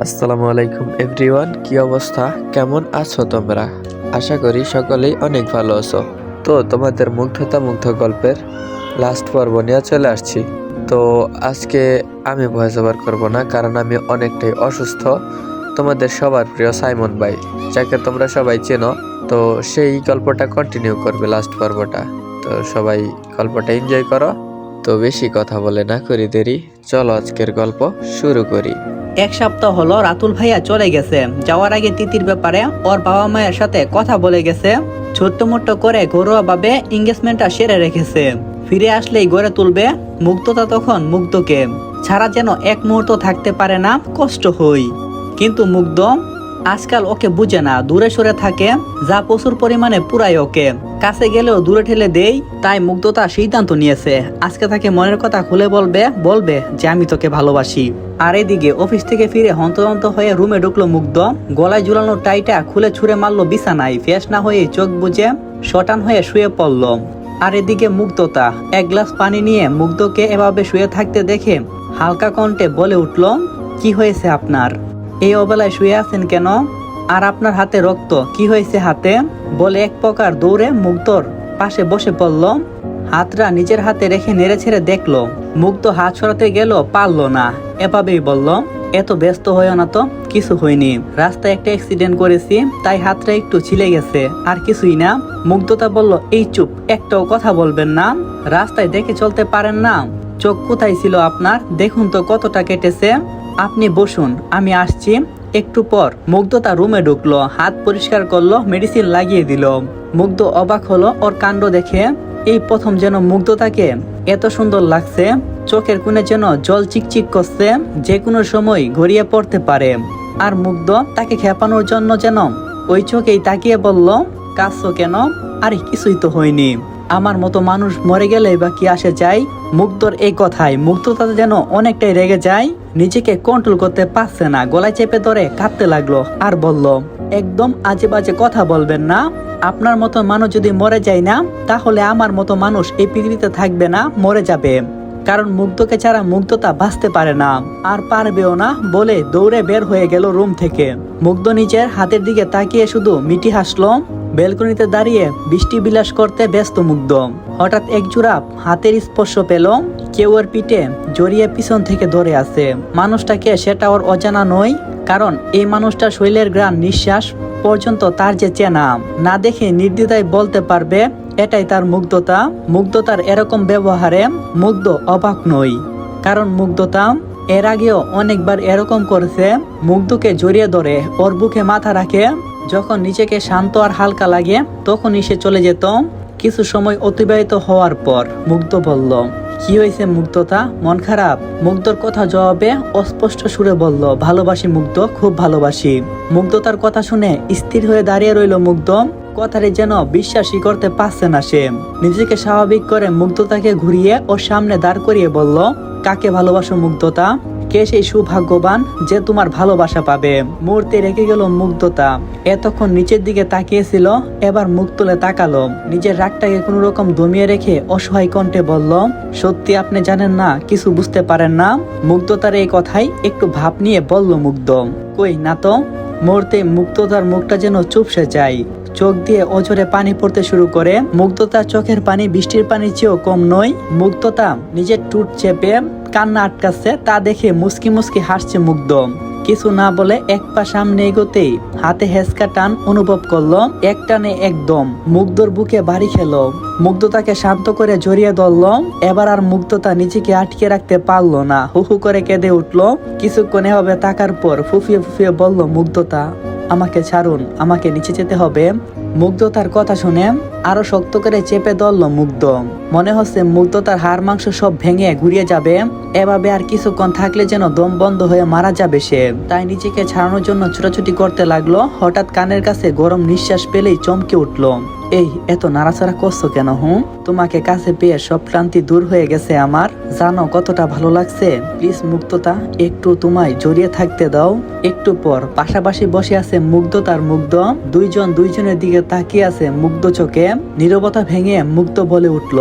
আসসালামু আলাইকুম, এভরিওয়ান। কি অবস্থা? কেমন আছো তোমরা? আশা করি সকলেই অনেক ভালো আছো। তো, তোমাদের মুগ্ধতা মুগ্ধ গল্পের লাস্ট পর্ব নিয়ে চলে আসছি। তো, আজকে আমি ভয়েস ওভার করব না, কারণ আমি অনেকটাই অসুস্থ। তোমাদের সবার প্রিয় সাইমন ভাই, যাকে তোমরা সবাই চেনো, তো সেই গল্পটা কন্টিনিউ করবে লাস্ট পর্বটা। তো, সবাই গল্পটা এনজয় করো। তো, বেশি কথা বলে না করি দেরি। চলো আজকের গল্প শুরু করি। এক সপ্তাহ হলো রাতুল ভাইয়া চলে গেছে। যাওয়ার আগে তিতির ব্যাপারে ওর বাবা মায়ের সাথে কথা বলে গেছে। ছোট্ট মোট্ট করে ঘরোয়া ভাবে এঙ্গেজমেন্টটা সেরে রেখেছে। ফিরে আসলেই গড়ে তুলবে মুগ্ধতা তখন মুগ্ধকে। ছাড়া যেন এক মুহূর্ত থাকতে পারে না, কষ্ট হই। কিন্তু মুগ্ধ আজকাল ওকে বুঝে না, দূরে সরে থাকে, যা প্রচুর পরিমাণে পুরাই ওকে। কাছে গেলেও দূরে ঠেলে দেই, তাই মুগ্ধতা সিদ্ধান্ত নিয়েছে। আজকে তাকে মনের কথা খুলে বলবে বলবে যে আমি তোকে ভালোবাসি। আর এদিকে অফিস থেকে ফিরে হন্তদন্ত হয়ে রুমে ঢুকলো মুগ্ধ। গলায় ঝুলানো টাইটা খুলে ছুঁড়ে মারলো বিছানায়। ফেস না হয়ে চোখ বুঝে শটান হয়ে শুয়ে পড়ল। আর এদিকে মুগ্ধতা, এক গ্লাস পানি নিয়ে মুগ্ধকে এভাবে শুয়ে থাকতে দেখে হালকা কণ্ঠে বলে উঠল, কি হয়েছে আপনার? এই অবেলায় শুয়ে আছেন কেন? আর আপনার হাতে রক্ত। কি হয়েছে হাতে? বলে এক প্রকার দৌড়ে মুগ্ধর পাশে বসে পড়ল। হাতটা নিজের হাতে রেখে নেড়ে ছেড়ে দেখল। মুগ্ধ হাত সরাতে গেল পারল না। এভাবেই বলল, এত ব্যস্ত হয়েও না তো, কিছু হয়নি। রাস্তায় একটা অ্যাক্সিডেন্ট করেছি, তাই হাতটা একটু ছিলে গেছে, আর কিছুই না। মুগ্ধতা বলল, এই চুপ, একটাও কথা বলবেন না। রাস্তায় দেখে চলতে পারেন না। চোখ কোথায় ছিল আপনার? দেখুন তো কতটা কেটেছে। আপনি বসুন, আমি আসছি। একটু পর মুগ্ধ তার রুমে ঢুকলো, হাত পরিষ্কার করল মেডিসিন লাগিয়ে দিল। মুগ্ধ অবাক হলো, ওর কাণ্ড দেখে। এই প্রথম যেন মুগ্ধতাকে এত সুন্দর লাগছে, চোখের কোণে যেন জল চিকচিক করছে, যে কোনো সময় গড়িয়ে পড়তে পারে। আর মুগ্ধ তাকে খেপানোর জন্য যেন ওই চোখেই তাকিয়ে বলল, কাঁদছো কেন? আরে কিছুই তো হয়নি। আমার মতো মানুষ মরে গেলে বা কি আসে যায়? মুগ্ধর এই কথায় মুগ্ধতা যেন অনেকটাই রেগে যায়। নিজেকে কন্ট্রোল করতে পারছে না, গলায় চেপে ধরে কাঁদতে লাগল আর বলল, একদম আজে বাজে কথা বলবেন না। আপনার মতো মানুষ যদি মরে যায় না, তাহলে আমার মতো মানুষ এই পৃথিবীতে থাকবে না, মরে যাবে। কারণ মুগ্ধকে ছাড়া মুগ্ধতা বাঁচতে পারে না। আর পারবেও না বলে দৌড়ে বের হয়ে গেল রুম থেকে। মুগ্ধ নিজের হাতের দিকে তাকিয়ে শুধু মিটি হাসলো। বেলকনিতে দাঁড়িয়ে বৃষ্টি বিলাস করতে ব্যস্ত মুগ্ধ। হঠাৎ এক জোড়া হাতের স্পর্শ পেল। কেউ ওর পিঠে জড়িয়ে পিছন থেকে ধরে আছে। মানুষটাকে সেটা ওর অজানা নয়, কারণ এই মানুষটার শৈলের গ্রাম নিঃশ্বাস পর্যন্ত তার যে চেনা, না দেখে নির্দ্বিধায় বলতে পারবে, এটাই তার মুগ্ধতা। মুগ্ধতার এরকম ব্যবহারে মুগ্ধ অবাক নই। কারণ মুগ্ধতা এর আগেও অনেকবার এরকম করেছে, মুগ্ধকে জড়িয়ে ধরে ওর বুকে মাথা রাখে, যখন নিজেকে শান্ত আর হালকা লাগে, তখনই সে চলে যেত। কিছু সময় অতিবাহিত হওয়ার পর মুগ্ধ বলল কি হয়েছে মুগ্ধতা? মন খারাপ? মুগ্ধর কথা জবাবে অস্পষ্ট সুরে বলল, ভালোবাসি মুগ্ধ, খুব ভালোবাসি। মুগ্ধতার কথা শুনে স্থির হয়ে দাঁড়িয়ে রইল মুগ্ধ। কথাটি যেন বিশ্বাসই করতে পারছে না সে। নিজেকে স্বাভাবিক করে মুগ্ধতাকে ঘুরিয়ে ওর সামনে দাঁড় করিয়ে বলল, কাকে ভালোবাসো মুগ্ধতা? কে সেই সৌভাগ্যবান যে তোমার ভালোবাসা পাবে? মুহূর্তে রেখে গেল মুগ্ধতা। এতক্ষণ নিচের দিকে তাকিয়েছিল, এবার মুখ তুলে তাকালো। নিজের রাগটাকে কোনো রকম দমিয়ে রেখে অসহায় কণ্ঠে বলল, সত্যি আপনি জানেন না, কিছু বুঝতে পারেন না? মুগ্ধতার এই কথাই একটু ভাব নিয়ে বলল মুগ্ধ। কই না তো মুহূর্তে মুগ্ধতার মুখটা যেন চুপসে যায়। চোখ দিয়ে অজরে পানি পড়তে শুরু করে। মুগ্ধতা চোখের পানি, বৃষ্টির পানির চেয়েও কম নয়। মুগ্ধতা নিজের টুট চেপে কান্না আটকাচ্ছে, তা দেখে মুসকি মুসকি হাসছে মুগ্ধ। কিছু না বলে এক পা সামনে এগোতেই হাতে হেসকা টান অনুভব করল, এক টানে একদম। মুগ্ধর বুকে বাড়ি খেলো। মুগ্ধতাকে শান্ত করে জড়িয়ে ধরল, এবার আর মুগ্ধতা নিজেকে আটকে রাখতে পারল না। হু হু করে কেঁদে উঠল। কিছুক্ষণ এভাবে তাকার পর ফুফিয়ে ফুফিয়ে বলল, মুগ্ধতা আমাকে ছাড়ুন, আমাকে নিচে যেতে হবে। মুগ্ধ তার কথা শুনে আরও শক্ত করে চেপে ধরল মুগ্ধ। মনে হচ্ছে মুগ্ধ তার হাড় মাংস সব ভেঙে ঘুরিয়ে যাবে। এভাবে আর কিছুক্ষণ থাকলে যেন দম বন্ধ হয়ে মারা যাবে সে। তাই নিজেকে ছাড়ানোর জন্য ছোটাছুটি করতে লাগল। হঠাৎ কানের কাছে গরম নিঃশ্বাস পেলেই চমকে উঠল। এই, এত নাড়াচাড়া করছ কেন, হুম? তোমাকে কাছে পেয়ে সব ক্লান্তি দূর হয়ে গেছে আমার। জানো কতটা ভালো লাগছে? প্লিজ মুগ্ধতা একটু তোমায় জড়িয়ে থাকতে দাও। একটু পর, পাশাপাশি বসে আছে মুগ্ধতার মুগ্ধ। দুইজন দুইজনের দিকে তাকিয়ে আছে মুগ্ধ চোখে। নীরবতা ভেঙে মুগ্ধ বলে উঠল,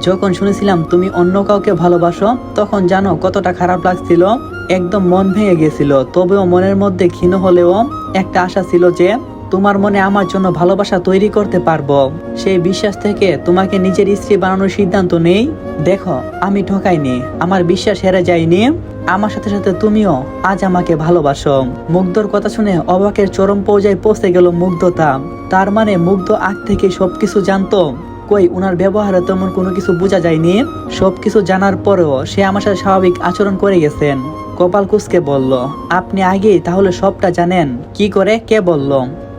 যখন শুনেছিলাম তুমি অন্য কাউকে ভালোবাসো, তখন জানো কতটা খারাপ লাগছিল। একদম মন ভেঙে গেছিল, তবেও মনের মধ্যে ক্ষীণ হলেও একটা আশা ছিল যে তোমার মনে আমার জন্য ভালোবাসা তৈরি করতে পারব? সেই বিশ্বাস থেকে তোমাকে নিজের স্ত্রী বানানোর সিদ্ধান্ত নেই? দেখো, আমি ঠকাইনি, আমার বিশ্বাস হেরে যায়নি। আমার সাথে সাথে তুমিও আজ আমাকে ভালোবাসো। মুগ্ধর কথা শুনে অবাকের চরম পর্যায়ে পৌঁছে গেল মুগ্ধতা। তার মানে মুগ্ধ আগ থেকে সবকিছু জানতো? কই, উনার ব্যবহারে তেমন কোনো কিছু বোঝা যায়নি? সবকিছু জানার পরেও সে আমার সাথে স্বাভাবিক আচরণ করে গেছেন। কপাল কুসকে বলল, আপনি আগেই তাহলে সবটা জানেন। কি করে? কে বলল?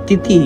তিতি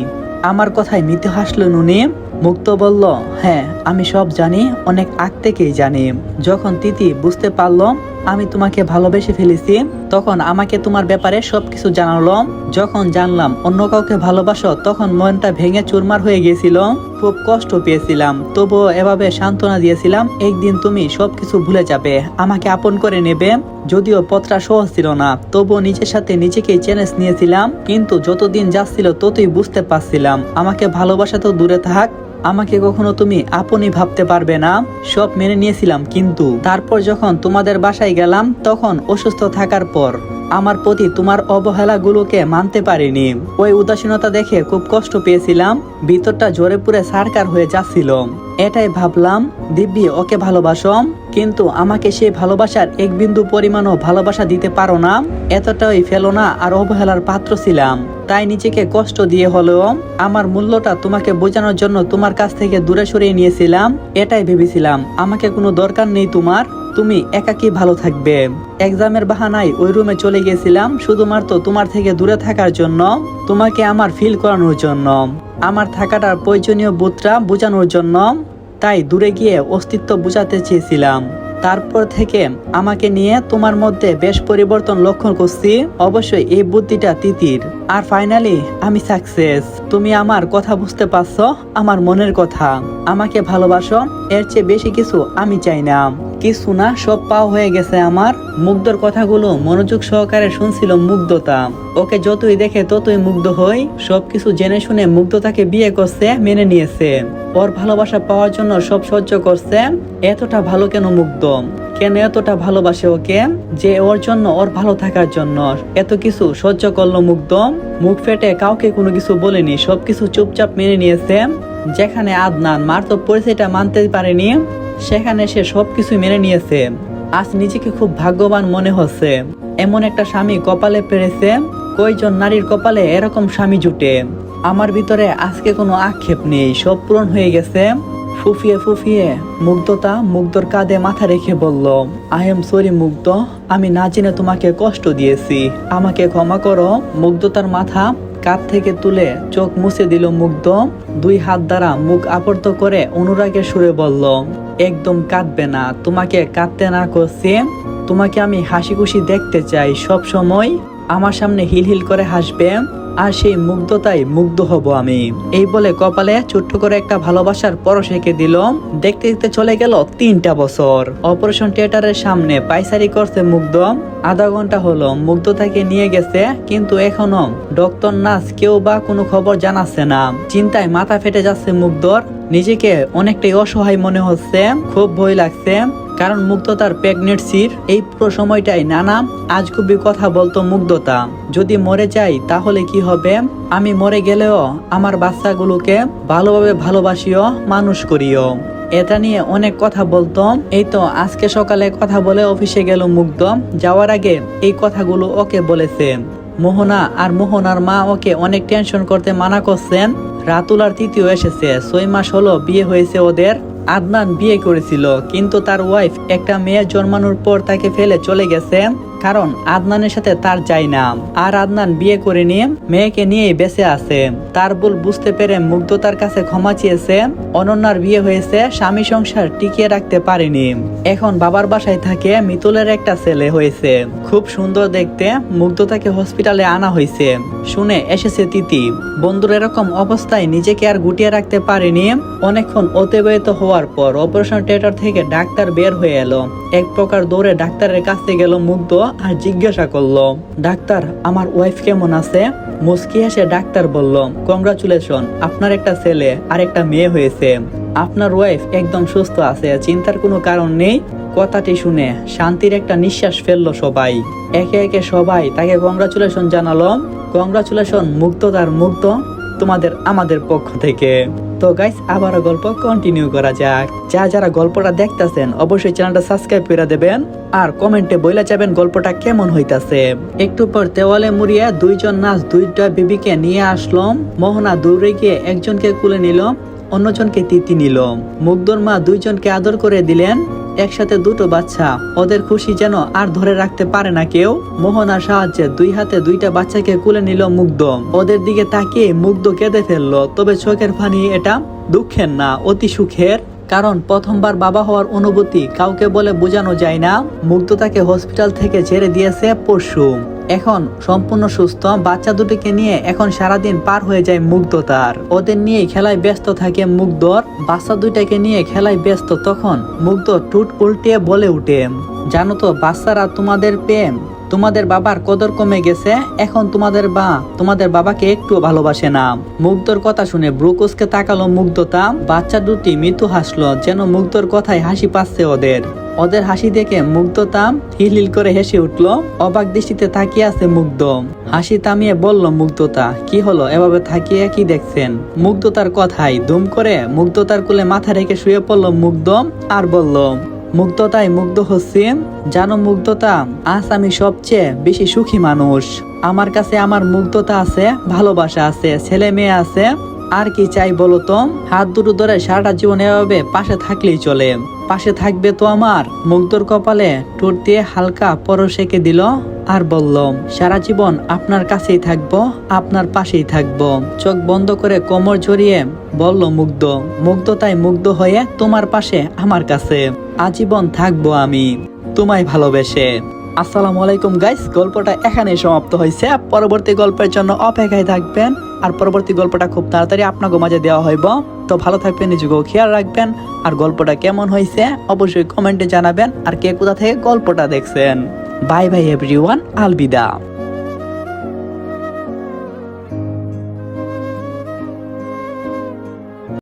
আমার কথায় মিথ্যে হাসলো নুনি। মুক্ত বলল হ্যাঁ আমি সব জানি, অনেক আগ থেকেই জানি। যখন তিতি বুঝতে পারল আমি তোমাকে ভালোবেসে ফেলেছি, তখন আমাকে তোমার ব্যাপারে সবকিছু জানালো। যখন জানলাম অন্য কাউকে ভালোবাসো, তখন মনটা ভেঙে চুরমার হয়ে গিয়েছিল। খুব কষ্ট পেয়েছিলাম, তবুও এভাবে সান্ত্বনা দিয়েছিলাম, একদিন তুমি সবকিছু ভুলে যাবে, আমাকে আপন করে নেবে। যদিও পথটা সহজ ছিল না, তবুও নিজের সাথে নিজেকেই চ্যালেঞ্জ নিয়েছিলাম, কিন্তু যতদিন যাচ্ছিল ততই বুঝতে পারছিলাম, আমাকে ভালোবাসা তো দূরে থাক। আমাকে কখনো তুমি আপনি ভাবতে পারবে না। সব মেনে নিয়েছিলাম, কিন্তু তারপর যখন তোমাদের বাসায় গেলাম, তখন অসুস্থ থাকার পর আমার প্রতি তোমার অবহেলাগুলোকে মানতে পারিনি। ওই উদাসীনতা দেখে খুব কষ্ট পেয়েছিলাম, ভিতরটা জোরে পুরে সারকার হয়ে যাচ্ছিল এটাই ভাবলাম, দিব্যি, ওকে ভালোবাসো কিন্তু আমাকে সেই ভালোবাসার এক বিন্দু পরিমাণও ভালোবাসা দিতে পারো না, এতটাই ফেলো না আর অবহেলার পাত্র ছিলাম। তাই নিজেকে কষ্ট দিয়ে হলেও আমার মূল্যটা তোমাকে বোঝানোর জন্য তোমার কাছ থেকে দূরে সরিয়ে নিয়েছিলাম, এটাই ভেবেছিলাম। আমাকে কোনো দরকার নেই তোমার তুমি একাকি ভালো থাকবে। এক্সামের বাহানায় ওই রুমে চলে গেছিলাম শুধুমাত্র তোমার থেকে দূরে থাকার জন্য, তোমাকে আমার ফিল করানোর জন্য। আমার থাকাটার প্রয়োজনীয় বুথটা বোঝানোর জন্য, তাই দূরে গিয়ে অস্তিত্ব বোঝাতে চেয়েছিলাম। তারপর থেকে আমাকে নিয়ে তোমার মধ্যে বেশ পরিবর্তন লক্ষ্য করছি, অবশ্যই এই বুদ্ধিটা তিতির। আর ফাইনালি আমি সাকসেস তুমি আমার কথা বুঝতে পারছ, আমার মনের কথা। আমাকে ভালোবাসো, এর চেয়ে বেশি কিছু আমি চাই না। কিছু না, সব পাও হয়ে গেছে আমার। মুগ্ধর কথাগুলো মনোযোগ সহকারে শুনছিল মুগ্ধতা। ওকে যতই দেখে ততই মুগ্ধ হই। সবকিছু জেনে শুনে মুগ্ধতাকে বিয়ে করছে, মেনে নিয়েছে। ওর ভালোবাসা পাওয়ার জন্য সব সহ্য করছে। এতটা ভালো কেন মুগ্ধ? কেন এতটা ভালোবাসে ওকে? যে ওর জন্য, ওর ভালো থাকার জন্য। এত কিছু সহ্য করল মুগ্ধ। মুখ ফেটে কাউকে কোনো কিছু বলেনি। সবকিছু চুপচাপ মেনে নিয়েছে। যেখানে আদনান, মার তো পরিচয়টা মানতে পারেনি। সেখানে সে সবকিছু মেনে নিয়েছে। আজ নিজেকে খুব ভাগ্যবান মনে হচ্ছে। এমন একটা স্বামী কপালে পেরেছে, কয়জন নারীর কপালে এরকম স্বামী জুটে। আমার ভিতরে আজকে কোনো আক্ষেপ নেই, সব পূরণ হয়ে গেছে। ফুফিয়ে ফুফিয়ে মুগ্ধতা মুগ্ধর কাঁধে মাথা রেখে বলল আই এম সরি মুগ্ধ। আমি না জেনে তোমাকে কষ্ট দিয়েছি। আমাকে ক্ষমা করো। মুগ্ধতার মাথা কাঁধ থেকে তুলে চোখ মুছে দিল মুগ্ধ। দুই হাত দ্বারা মুখ আবর্ত করে অনুরাগের সুরে বলল, একদম কাঁদবে না, তোমাকে কাঁদতে না করছি। তোমাকে আমি হাসি খুশি দেখতে চাই সব সময় আমার সামনে হিল হিল করে হাসবে। আর সেই মুগ্ধতাই মুগ্ধ হব আমি। এই বলে কপালে ছোট্ট করে একটা ভালোবাসার পরশ এঁকে দিল। দেখতে দেখতে চলে গেল তিনটা বছর। অপারেশন থিয়েটারের সামনে পাইসারি করছে মুগ্ধ। আধা ঘণ্টা হলো মুগ্ধতাকে নিয়ে গেছে, কিন্তু এখনও ডক্টর, নার্স কেউ বা কোনো খবর জানাচ্ছে না। চিন্তায় মাথা ফেটে যাচ্ছে মুগ্ধর। নিজেকে অনেকটাই অসহায় মনে হচ্ছে। খুব ভয় লাগছে। কারণ মুগ্ধতার প্রেগনেন্সির এই পুরো সময়টাই নানা আজগুবি কথা বলতো মুগ্ধতা। যদি মরে যাই, তাহলে কি হবে? আমি মরে গেলেও আমার বাচ্চাগুলোকে ভালোভাবে ভালোবাসিও, মানুষ করিও। এটা নিয়ে অনেক কথা বলতো। এই তো আজকে সকালে কথা বলে অফিসে গেল মুগ্ধ। যাওয়ার আগে এই কথাগুলো ওকে বলেছে। মোহনা আর মোহনার মা ওকে অনেক টেনশন করতে মানা করছেন। রাতুল আর তৃতীয় এসেছে। ছয় মাস হলো বিয়ে হয়েছে ওদের। আদনান বিয়ে করেছিল কিন্তু তার ওয়াইফ একটা মেয়ে জন্মানোর পর তাকে ফেলে চলে গেছে। কারণ আদনানের সাথে তার যায় না আর আদনান বিয়ে করে নিয়ে মেয়েকে নিয়েই বেঁচে আছে। তার ভুল বুঝতে পেরে মুগ্ধতার কাছে ক্ষমা চেয়েছে। অনন্যার বিয়ে হয়েছে, স্বামী সংসার টিকিয়ে রাখতে পারেনি। এখন বাবার বাসায় থাকে মিতুলের একটা ছেলে হয়েছে। খুব সুন্দর দেখতে মুগ্ধতাকে হসপিটালে আনা হয়েছে। শুনে এসেছে তিতি। বন্ধুর এরকম অবস্থায় নিজেকে আর গুটিয়ে রাখতে পারেনি। অনেকক্ষণ অতিবাহিত হওয়ার পর অপারেশন থিয়েটার থেকে ডাক্তার বের হয়ে এলো। এক প্রকার দৌড়ে ডাক্তারের কাছে গেল মুগ্ধ। আর জিজ্ঞাসা করল, ডাক্তার, আমার ওয়াইফ কেমন আছে? মুস্কি এসে ডাক্তার বলল কংগ্রাচুলেশন আপনার একটা ছেলে আর একটা মেয়ে হয়েছে। আপনার ওয়াইফ একদম সুস্থ আছে, চিন্তার কোনো কারণ নেই। কথাটি শুনে শান্তির একটা নিঃশ্বাস ফেলল সবাই। একে একে সবাই তাকে কংগ্রাচুলেশন জানালো। কংগ্রাচুলেশন মুক্ত তার মুক্ত তোমাদের, আমাদের পক্ষ থেকে। তো গাইস আবার গল্প কন্টিনিউ করা যাক। যা যারা গল্পটা দেখতেছেন, অবশ্যই চ্যানেলটা সাবস্ক্রাইব করে দেবেন। আর কমেন্টে বইলা যাবেন গল্পটা কেমন হইতাছে। একটু পর দেওয়ালে মুড়িয়া দুইজন নাচ দুইটা বিবিকে নিয়ে আসলাম। মোহনা দৌড়ে গিয়ে একজনকে কুলে নিলাম, অন্যজনকে তিতি নিল মুগ্ধর মা দুইজনকে আদর করে দিলেন। একসাথে দুটো বাচ্চা। ওদের খুশি যেন আর ধরে রাখতে পারে না কেউ। মোহনার সাহায্যে দুই হাতে দুইটা বাচ্চাকে কুলে নিল মুগ্ধ। ওদের দিকে তাকিয়ে মুগ্ধ কেঁদে ফেলল, তবে চোখের ফানি এটা দুঃখের না, অতি সুখের। কারণ প্রথমবার বাবা হওয়ার অনুভূতি কাউকে বলে বোঝানো যায় না। মুগ্ধ তাকে হসপিটাল থেকে ছেড়ে দিয়েছে পরশু। এখন সম্পূর্ণ সুস্থ, বাচ্চা দুটিকে নিয়ে এখন সারাদিন পার হয়ে যায় মুগ্ধ তার ওদের নিয়ে খেলায় ব্যস্ত থাকে মুগ্ধর। বাচ্চা দুইটাকে নিয়ে খেলায় ব্যস্ত, তখন মুগ্ধ টুট উল্টে বলে উঠে, জানো তো, বাচ্চারা তোমাদের প্রেম। তোমাদের বাবার কদর কমে গেছে, এখন তোমাদের বা, তোমাদের বাবাকে একটু ভালোবাসে না। মুগ্ধর কথা শুনে ব্রুকুসকে তাকালো মুগ্ধতা, বাচ্চা দুটি মৃত্যু হাসলো, যেন মুগ্ধর কথায় হাসি পাচ্ছে ওদের। ওদের হাসি দেখে মুগ্ধতা হিল হিল করে হেসে উঠল, অবাক দৃষ্টিতে তাকিয়ে আছে মুগ্ধ। হাসি থামিয়ে বলল মুগ্ধতা, কি হলো? এভাবে তাকিয়ে কি দেখছেন? মুগ্ধতার কথাই দুম করে মুগ্ধতার কোলে মাথা রেখে শুয়ে পড়ল মুগ্ধ আর বলল মুগ্ধতায় মুগ্ধ হচ্ছি। জানো মুগ্ধতা, আজ আমি সবচেয়ে বেশি সুখী মানুষ। আমার কাছে আমার মুগ্ধতা আছে, ভালোবাসা আছে, ছেলে মেয়ে আছে। আর কি চাই বলো তো? হাত দুটো ধরে সারাটা জীবন এভাবে পাশে থাকলেই চলে। পাশে থাকবে তো আমার মুগ্ধর কপালে ঠোঁট দিয়ে হালকা পরশ এঁকে দিল আর বলল, সারা জীবন আপনার কাছেই থাকব, আপনার পাশেই থাকব। চোখ বন্ধ করে কোমর জড়িয়ে বলল মুগ্ধ মুগ্ধ তাই মুগ্ধ হয়ে তোমার পাশে আমার কাছে। আজীবন থাকব আমি। তোমায় ভালোবেসে। আসসালামু আলাইকুম গাইস গল্পটা এখানেই সমাপ্ত হয়েছে। পরবর্তী গল্পের জন্য অপেক্ষায় থাকবেন। আর পরবর্তী গল্পটা খুব তাড়াতাড়ি আপনাকে মাঝে দেওয়া হইব। তো ভালো থাকবেন, নিজেকেও খেয়াল রাখবেন। আর গল্পটা কেমন হয়েছে, অবশ্যই কমেন্টে জানাবেন। আর কে কোথা থেকে গল্পটা দেখছেন। Bye bye everyone Alvida.